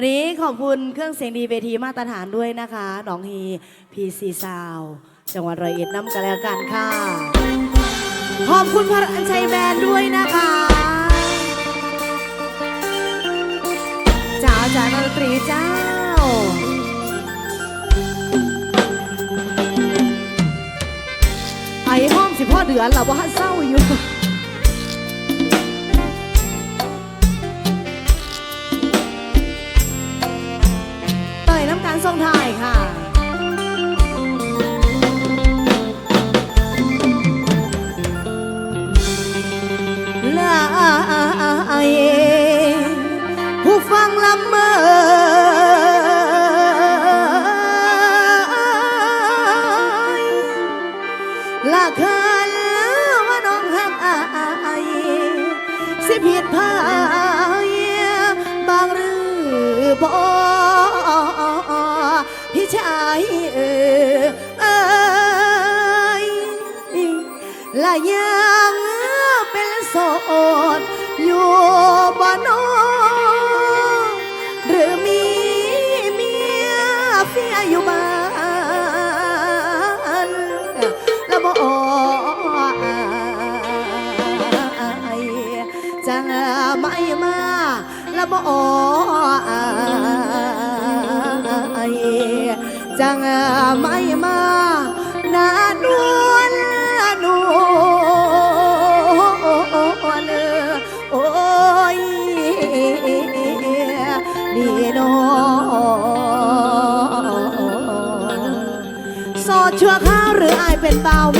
วันนี้ขอบคุณเครื่องเสียงดีเวทีมาตรฐานด้วยนะคะน้องฮีพีซีซาวจังหวัดร้อยเอ็น้ำกระแล้วกันค่ะ ขอบคุณพระอัญชัยแมนด้วยนะคะจ้าจ๋าดนตรีเจ้า ไอ้ห้องสิพ่อเดือนเราว่าเศร้าอยู่ ก送รท อยู่บ้านแล้วบ่อจะไม่มาแล้วบ่อ Natal.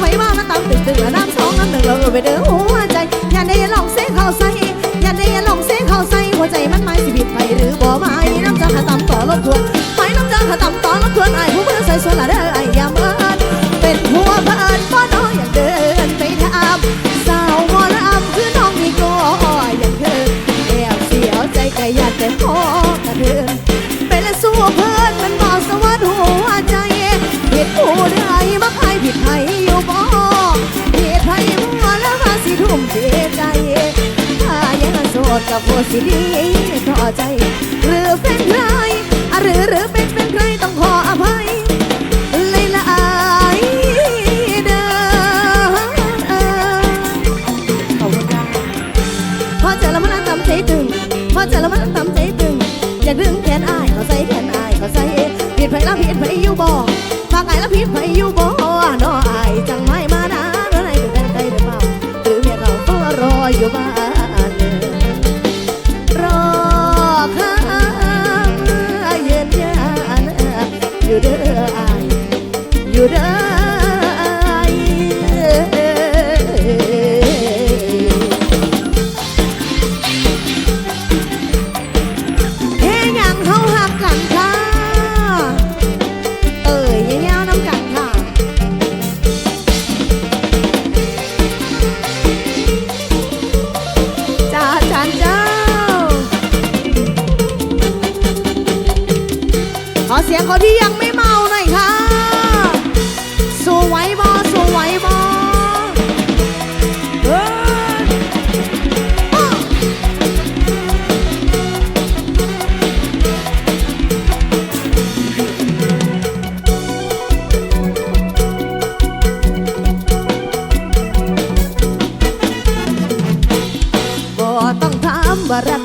ไว้ว่าน้ำตาตึงตึงและน้ำสองน้ำหนึ่งเราไปเด้อหัวใจ อย่าได้ยลองเส้นเขาใส่อย่าได้ยลองเส้นเขาใส่หัวใจมันไม่สิบิดไปหรือบ่ไม่น้ำจังหาต่ำต่อรถทวนไปน้ำจังหาต่ำต่อรถทวนไอ้ผู้เพื่อใส่สวนละเด้อ โพสิดีต่อใจหรือเป็นไร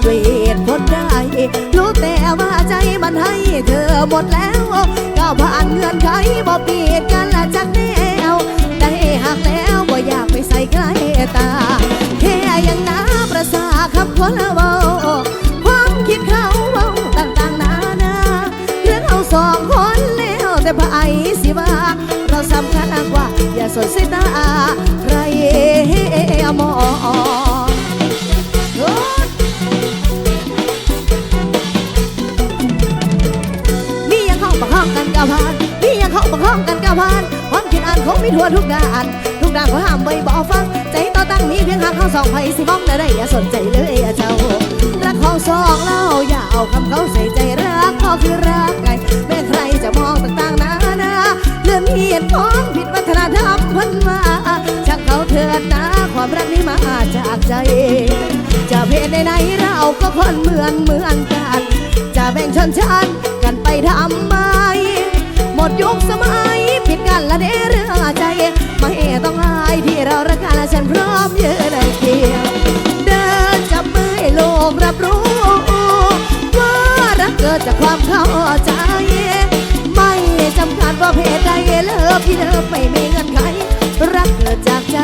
ว่ารักด้วยเหตุผลได้ รู้แต่ว่าใจมันให้เธอหมดแล้วก้าวผ่านเงื่อนไขบ่ปีดกันละจากแนวได้หักแล้วบ่อยากไปใส่ใกล้ตา แค่ยังน้าประสาคำคนละเบาความคิดเขาเบาต่างๆนานาเรื่องเอาสองคนแล้วแต่ไผสิว่าเราสำคัญกว่า อย่าสนสายตาใครมอง คองกันกับพานความคิดอ่านคงมีทั่วทุกด้านทุกด้านขาห้ามไว้บอกฟัง ใจต่อตั้งมีเพียงหากเขาสองไผสิมองได้ได้อย่าสนใจเลยอย่าเจ้ารักของสองเราอย่าเอาคำเขาใส่ใจรักก็คือรักไงแม้ใครจะมองต่างๆนานาเรื่องเหตุของผิดวัฒนธรรมพันมาช่างเขาเถิดนะความรักนี้มาจากใจ จะเพศไหนๆเราก็คนเหมือนเหมือนกัน จะแบ่งชนชั้นกันไปทำไม หมดยุคสมัยิดกันละเด้เรื่องใจไม่ต้องอายที่เรารักกันและฉันพร้อมยืนในเกียวเดินจับมือให้โลกรับรู้ ว่ารักเกิดจากความเข้าใจ ไม่จำกัดว่าเพศใดเลิกที่เดิมไม่มีเงื่อนไขรักเกิดจากใจ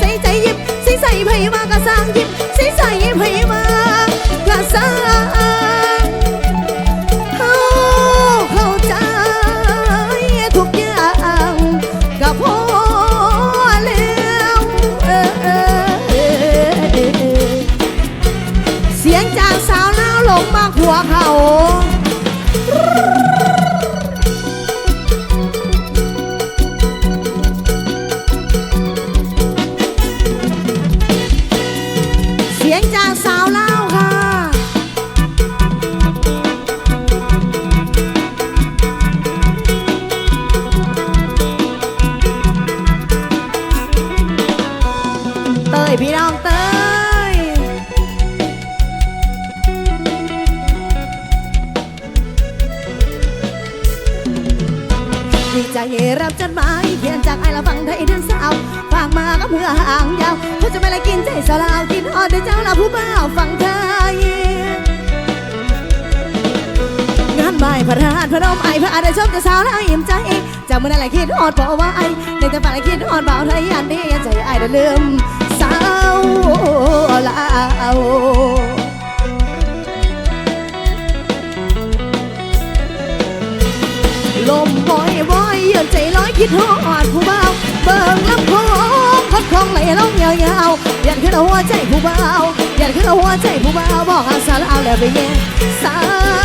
ใส่ใจยิบใส่ใส่ไผมากระสร้างยิบใส่ใส่ไผมากระสร้าง พี่น้องเตยดีใจรับจดหมายเขียนจากไอ้ละฟังไทยเดินสาวฝากมาก็เพื่อห่างยาวเขาจะไม่ละกินใจสลาวกินฮอดเดยวเจ้าละผู้บ่าวฟังไทยงานบ่ายพระราชพระนมไอพระอาได้ชมจะสาวแล้วอิ่มใจจากเมื่อนั้นแหละคิดฮอดบอกว่าไอในแต่ฝันคิดฮอดบ่าวไทยอันนี้ย่าใจไอได้ลืม ลาวลมบอยบอยเยืนใจลอยคิดฮอดผู้เบ่าเบิ่งลำโพงคดคองไหลล่องยาวๆยันขึ้นหัวใจผู้เบ่ายันขึ้นหัวใจผู้เบ่าบอกอาสาเอาแล้วไปแย่สา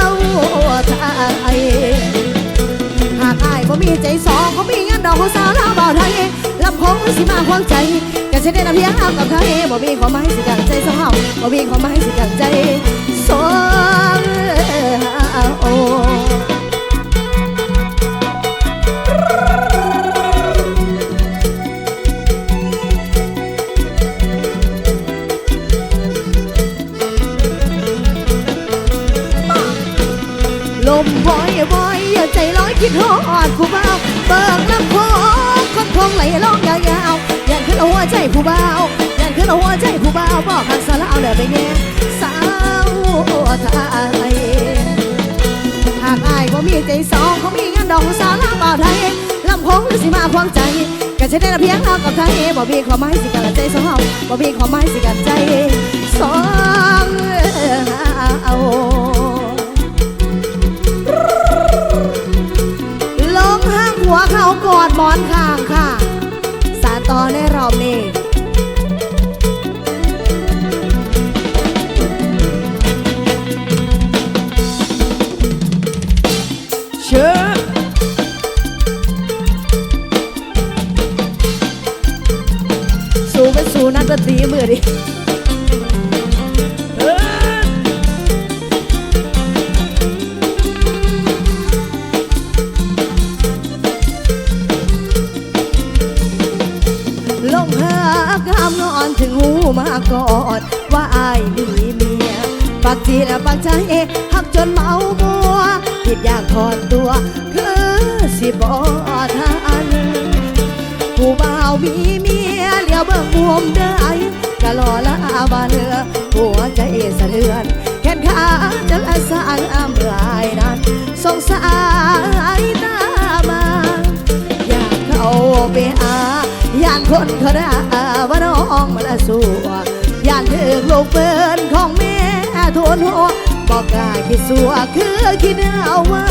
วไทย บ่มีใจสองเขามีงานดอกของสาวลาวบ่าวไทยลำโพงสิมาควางใจกันเช่นเดียวเพียงเอากับไทยบ่มีความหมายสิกันใจสาวบ่มีความหมายสิกันใจสองโอลมบอยบอย ย่าใจลอยคิดฮอดผู้เบาเบิกลำโพงคนคงไหลลงยาวๆยันขึ้นเอาหัวใจผู้เบาวยันขึ้นเอาหัวใจผู้เบาบอกหักสลาวแล้วไปแง่สาวไทยหากอายบ่มีใจสองเขามีงานดอกสาวลาวบ่าวไทยลำโพงหรือสิมาควงใจก็ใช้ได้เพียงเอากับไทยบ่มีความหมายสิกันใจสองบ่มีความหมายสิกันใจสองเอา อดหมอนค่ะ ทีละปักใจหักจนเมาบัวผิดอยากถอนตัว คือสิบอทานผู้บ่าวมีเมียเลี้ยวเบิ่งมุมเด้อกะลอละอาบาเลือหัวใจสะเทือนแขนขาจะละสางอามรายนั้นสงสายตาบางอยากเข้าไปอาอย่างคนเขาด่าว่าน้องมาละสัวอยากถึงลูกเปิด บอกกายคิดสัวคือคิดเอาไว้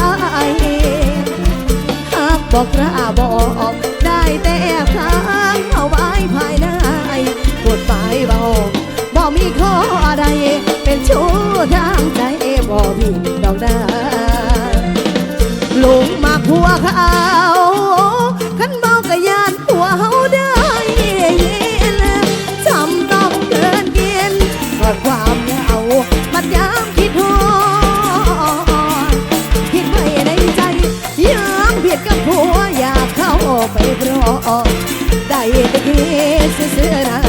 หากบอกระบอกได้แต่ค้างเอาไว้ภายในกดไปเบกบอกมีข้อใดเป็นชู้ทางใจบอกผิดดอกดาหลงมาพัวเขา da ye de ke se sera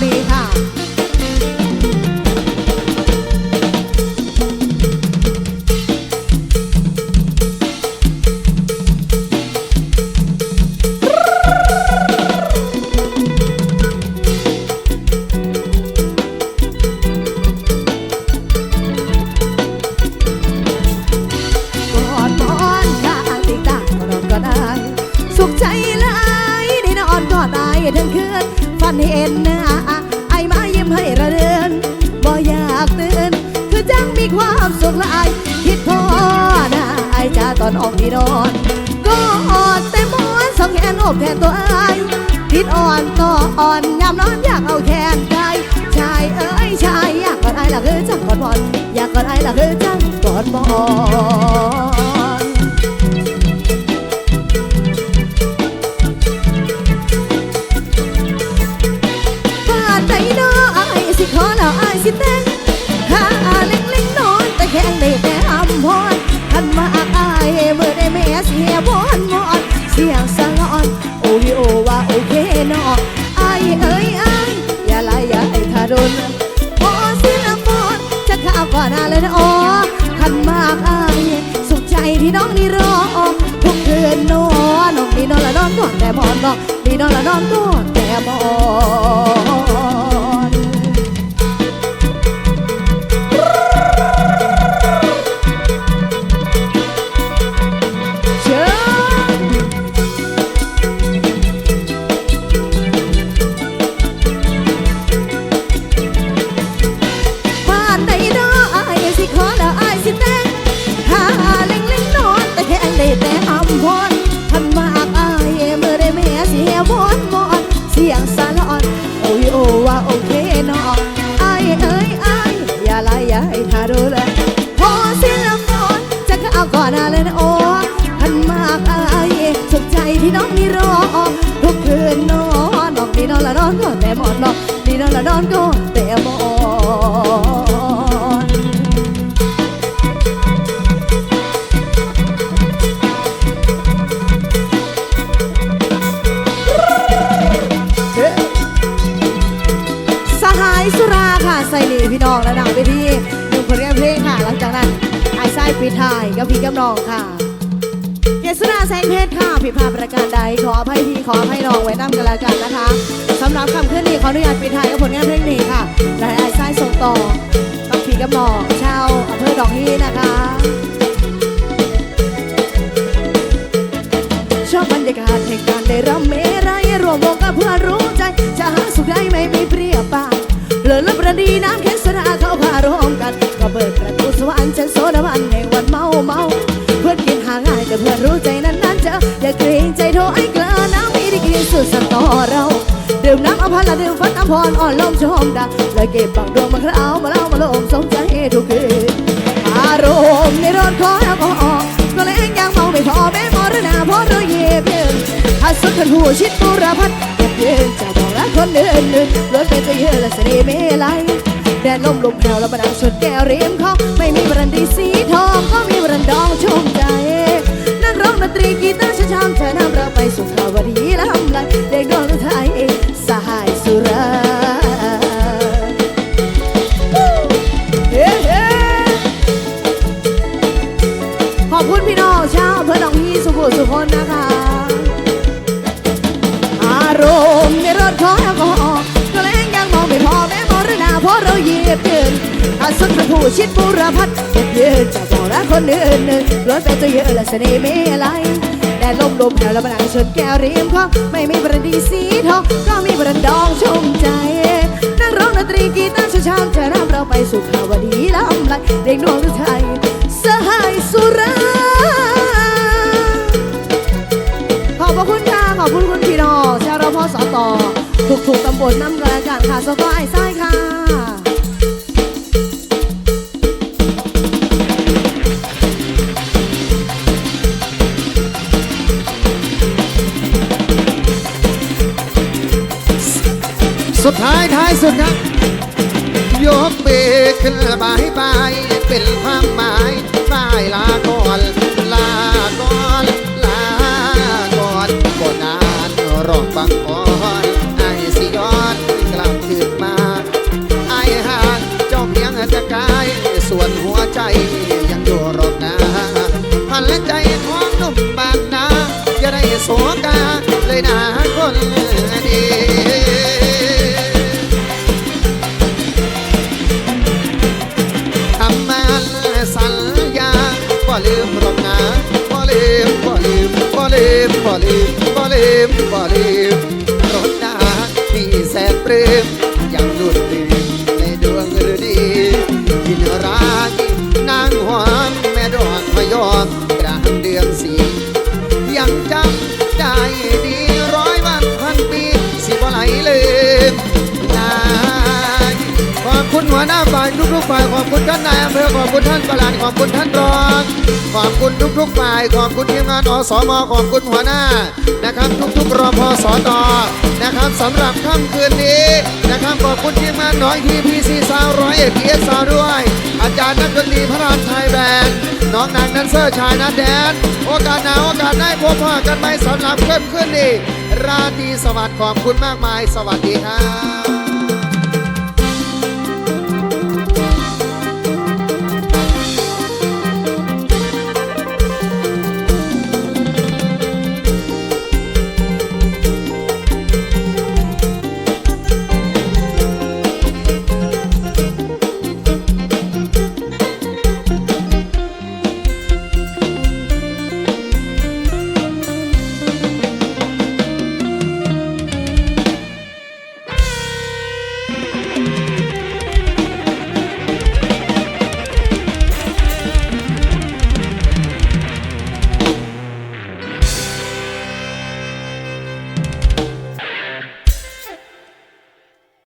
มีค่ะายคิดพอหน้าไอจ้าตอนออกที่นอนก็อดแต่มอนสองแขนอบแทนตัวไอติดอ่อนต่ออ่อนยามนอนอยากเอาแขนใจชายเอ้ยชายอยากกอดไอละคือจังกอดบอลอยากกอดไอละคือจังกอดบอล らなんと สหายสุราค่ะใส่หลีพี่น้องและนางไปที่หนึ่งผลงานเพลงค่ะ หลังจากนั้นไอ้ไส้ปีทายกับพี่กับน้องค่ะเกษราแสงเพชรค่ะผิดพลาดประการใดขออภัยพี่ขออภัยน้องไว้น้ำกันล้วกันนะคะสำหรับคำขึ้นนี้ขออนุญาตปีทายกับผลงานเพลงนี้ค่ะและไอ้ไส้ส่งต่อกับพี่กับน้องชาวอำเภอดอกฮีนะคะชอบบรรยากาศแห่งการได้รำเมรัยรวมวงกับเพื่อนรู้ใจจะหาสุขได้ไม่มีเปรียบปา เลิศและประดีน้ำแข็งสนาเข้าพารวมกัน ก็เปิดประตูสวรรค์ฉันโซดาบันแห่งวันเมาเมา เพื่อนกินหาง่ายแต่เพื่อนรู้ใจนั้นนั้นเจออย่าเกรงใจโทไอ้เกลือน้ำมีดีกรีสุดสันต่อเราดื่มน้ำอภันละดื่มฟันน้ำพรอ่อนลมชมดาเลยเก็บบังดวงมาคราวมาเล่ามาลมสมใจทุกคืนอารมณ์ในรถขอแอลกอฮอล์ก็เลยยังเมาไม่พอแม้มรณาพระเราเยียบยืนถ้าสุดทันหูชิดบุรพัฒน์ บอกรักคนเดินเดินรถเป็นตัวเยอะและเสน่ห์เมลัยแดดลมลมแผ่วแล้วมาดังชนแก้วริมเขาไม่มีบรันดีสีทองก็มีบรันดองชม ชิดบุรพัฒน์เก็บยืนจะบอกรักคนอื่นหนึ่งรถเป็นตัวเยอะและเสน่ห์ไม่อะไรแดดลมลมแถวแล้วมานั่งชนแก้วริมเขาไม่มีประดีสีทองก็มีประดองชมใจนักร้องดนตรีกีตาร์ช้ำๆจะนำเราไปสู่ข่าวดีลำไรเด็กดวงไทยสหายสุราขอบพระคุณค่ะขอบคุณคุณพี่น้องชาวรพสตทุกถูกๆตำบลน้ำกระจานค่ะสกายไส้ค่ะ สุดท้ายท้ายสุดครับยกเบรกขึ้นบายบายเป็นความหมายบายลา ลืมนายขอบคุณหัวหน้าฝ่ายทุกๆฝ่ายขอบคุณท่านนายอำเภอขอบคุณท่านประหลัดขอบคุณท่านรองขอบคุณทุกๆฝ่ายขอบคุณทีมงานอสมขอบคุณหัวหน้านะครับ ทุกๆรอพสตนะครับสำหรับค่ำคืนนี้นะครับขอบคุณทีมงานน้อยทีพีซีซาวร้อยเอ็ดพีเอสาวด้วย อาจารย์นักดนตรีพระรามไทยแบนด์น้องนางแดนเซอร์ชายนัดแดน โอกาสหนาโอกาสได้พบพากันไหมสำหรับเพื่อนขึ้นนี่ ราตรีสวัสดิ์ขอบคุณมากมาย สวัสดีครับ